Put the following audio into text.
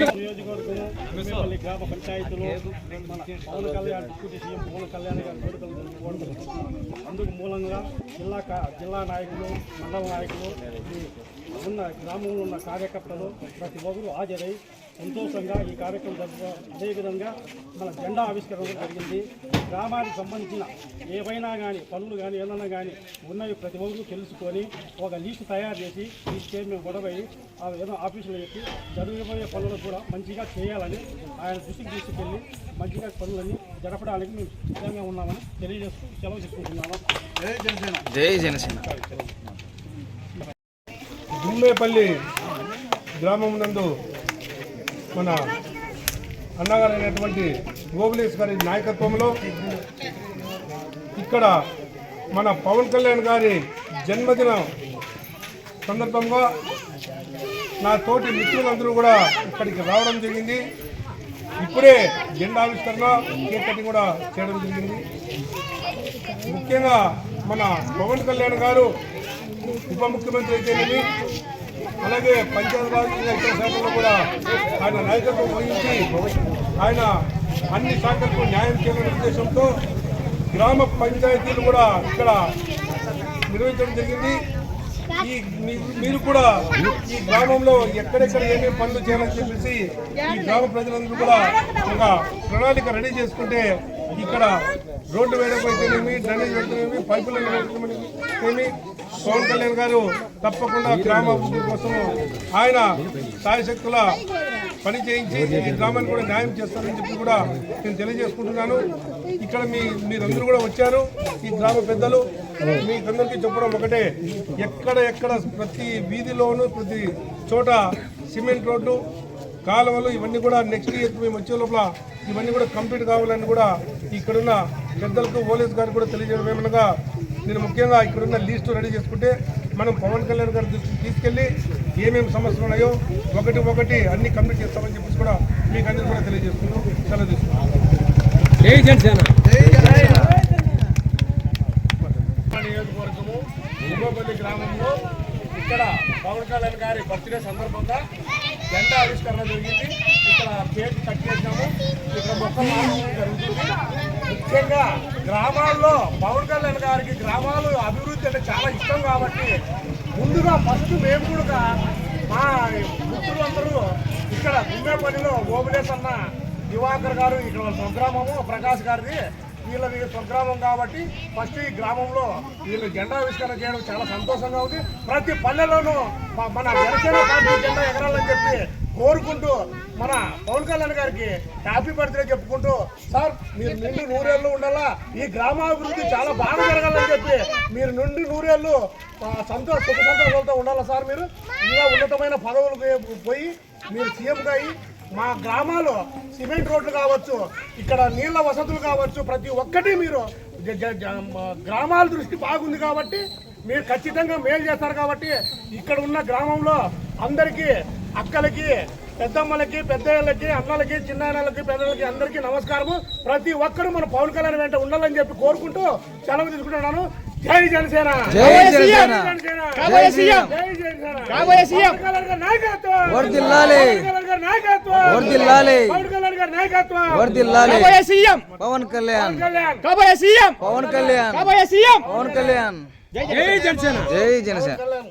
తుమ్మేపల్లి గ్రామ పంచాయతీలో మన పవన్ కళ్యాణ్ డిప్యూటీ సీఎం పవన్ కళ్యాణ్ గారి వేడుకలు అందుకు మూలంగా జిల్లా కా- జిల్లా నాయకులు మండల నాయకులు ఉన్న గ్రామంలో ఉన్న కార్యకర్తలు ప్రతి ఒక్కరూ హాజరై సంతోషంగా ఈ కార్యక్రమం జరుపు అదేవిధంగా మన జెండా ఆవిష్కరణ జరిగింది. గ్రామానికి సంబంధించిన ఏవైనా కానీ పనులు కానీ ఏదైనా కానీ ఉన్నవి ప్రతి ఒక్కరు తెలుసుకొని ఒక లిస్టు తయారు చేసి ఈ స్టేజ్ మేము గొడవ అయ్యి ఆ ఏదో ఆఫీసులో చెప్పి జరగబోయే పనులు కూడా మంచిగా చేయాలని ఆయన దృష్టికి తీసుకెళ్ళి మంచిగా పనులన్నీ జరపడానికి మేము సిద్ధంగా ఉన్నామని తెలియజేస్తూ సెలవు తీసుకుంటున్నాము. జై జనసేన. తుమ్మేపల్లి గ్రామం నందు మన అన్నగారు అయినటువంటి గోగులేష్ గారి నాయకత్వంలో ఇక్కడ మన పవన్ కళ్యాణ్ గారి జన్మదిన సందర్భంగా నా తోటి మిత్రులందరూ కూడా ఇక్కడికి రావడం జరిగింది. ఇప్పుడే జెండా ఆవిష్కరణ కేక్ కటింగ్ కూడా చేయడం జరిగింది. ముఖ్యంగా మన పవన్ కళ్యాణ్ గారు ఉప ముఖ్యమంత్రి అయితేనేమి? అలాగే పంచాయతీరాజ్ ఇతర శాఖల్లో కూడా ఆయన నాయకత్వం వహించి ఆయన అన్ని శాఖలకు న్యాయం చేయాలనే ఉద్దేశంతో గ్రామ పంచాయతీలు కూడా ఇక్కడ నిర్వహించడం జరిగింది. ఈ మీ- మీరు కూడా ఈ గ్రామంలో ఎక్కడెక్కడ ఏమేమి పనులు చేయాలని చెప్పేసి ఈ గ్రామ ప్రజలందరూ కూడా ఒక ప్రణాళిక రెడీ చేసుకుంటే ఇక్కడ రోడ్డు వేయడం అయితేనేమి డ్రైనేజ్ వేయడమేమి పైపులు వేయడమేమి పవన్ కళ్యాణ్ గారు తప్పకుండా గ్రామ అభివృద్ధి కోసం ఆయన సాయశక్తుల పని చేయించి ఈ గ్రామాన్ని కూడా న్యాయం చేస్తారని చెప్పి కూడా నేను తెలియజేసుకుంటున్నాను. ఇక్కడ మీ మీరందరూ కూడా వచ్చారు. ఈ గ్రామ పెద్దలు మీకందరికీ చెప్పడం ఒకటే. ఎక్కడ ఎక్కడ ప్రతి వీధిలోనూ ప్రతి చోట సిమెంట్ రోడ్డు కాలువలు ఇవన్నీ కూడా నెక్స్ట్ ఇయర్ మేము వచ్చే లోపల ఇవన్నీ కూడా కంప్లీట్ కావాలని కూడా ఇక్కడున్న పెద్దలకు పోలీస్ గారికి కూడా తెలియజేయడం ఏమనగా నేను ముఖ్యంగా ఇక్కడున్న లిస్టు రెడీ చేసుకుంటే మనం పవన్ కళ్యాణ్ గారి దృష్టికి తీసుకెళ్ళి ఏమేమి సమస్యలు ఉన్నాయో ఒకటి ఒకటి అన్ని కంప్లీట్ చేస్తామని చెప్పేసి కూడా మీకు అందరికీ కూడా తెలియజేస్తున్నాం సెలవు తీసుకున్నాం నియోజకవర్గము గ్రామంలో ఇక్కడ పవన్ కళ్యాణ్ గారి బర్త్డే సందర్భంగా జెండా ఆవిష్కరణ జరిగింది. ఇక్కడ కేక్ కట్ చేసినాము ఇక్కడ మొత్తం జరుగుతుంది. ముఖ్యంగా గ్రామాల్లో పవన్ కళ్యాణ్ గారికి గ్రామాలు అభివృద్ధి అంటే చాలా ఇష్టం కాబట్టి ముందుగా ఫస్ట్ మేము కూడా మా మిత్రులందరూ ఇక్కడ గుమ్మేపల్లిలో ఓబులేస్ దివాకర్ గారు ఇక్కడ వాళ్ళ స్వగ్రామము ప్రకాష్ గారిది వీళ్ళది స్వగ్రామం కాబట్టి ఫస్ట్ ఈ గ్రామంలో వీళ్ళు జెండా ఆవిష్కరణ చేయడం చాలా సంతోషంగా ఉంది. ప్రతి పల్లెలోనూ మన జనసేన పార్టీ జెండా ఎగరాలని చెప్పి కోరుకుంటూ మన పవన్ కళ్యాణ్ గారికి హ్యాపీ బర్త్డే చెప్పుకుంటూ సార్ మీరు నిండు నూరేళ్ళు ఉండాలా? ఈ గ్రామాభివృద్ధి చాలా బాగా జరగాలని చెప్పి మీరు నుండి నూరేళ్ళు సంతోష సుఖ సంతోషాలతో ఉండాలా సార్ మీరు? ఇంకా ఉన్నతమైన పదవులకు పోయి మీరు సీఎంగా అయ్యి మా గ్రామాలు సిమెంట్ రోడ్లు కావచ్చు ఇక్కడ నీళ్ళ వసతులు కావచ్చు ప్రతి ఒక్కటి మీరు గ్రామాల దృష్టి బాగుంది కాబట్టి మీరు ఖచ్చితంగా మేలు చేస్తారు కాబట్టి ఇక్కడ ఉన్న గ్రామంలో అందరికీ అక్కలకి పెద్దమ్మలకి పెద్దయ్యలకి అన్నలకి చిన్నాయనలకి పెద్దలకి అందరికీ నమస్కారము. ప్రతి ఒక్కరూ మన పవన్ కళ్యాణ్ వెంట ఉండాలని చెప్పి కోరుకుంటూ సెలవు తీసుకుంటున్నాను. జై జనసేన! జై జనసేన. నాయకత్వం! సీఎం! పవన్ కళ్యాణ్. కాబోయే సీఎం! పవన్ కళ్యాణ్. కాబోయే సీఎం! పవన్ కళ్యాణ్. జై జనసేన! జై జనసేన. కళ్యాణ్